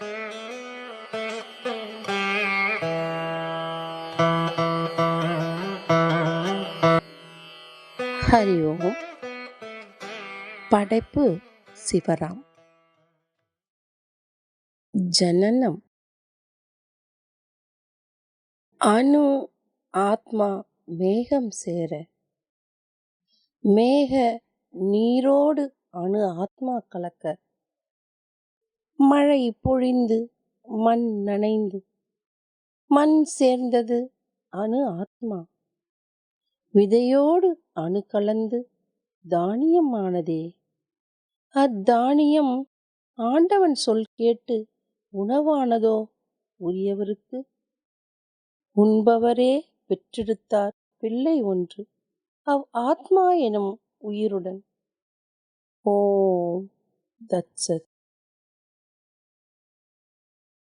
ஹரி ஓம் படைப்பு சிவராம். ஜனனம். அணு ஆத்மா மேகம் சேர. மேக நீரோடு அணு ஆத்மா கலக்க. மழை பொழிந்து மண் நனைந்து மண் சேர்ந்தது அணு ஆத்மா. விதையோடு அணு கலந்து தானியம் ஆனதே அத்தானியம் ஆண்டவன் சொல் கேட்டு உணவானதோ உரியவருக்கு? உண்பவரே பெற்றெடுத்தார் பிள்ளை ஒன்று அவ் ஆத்மா எனும் உயிருடன். ஓ தத்சத்.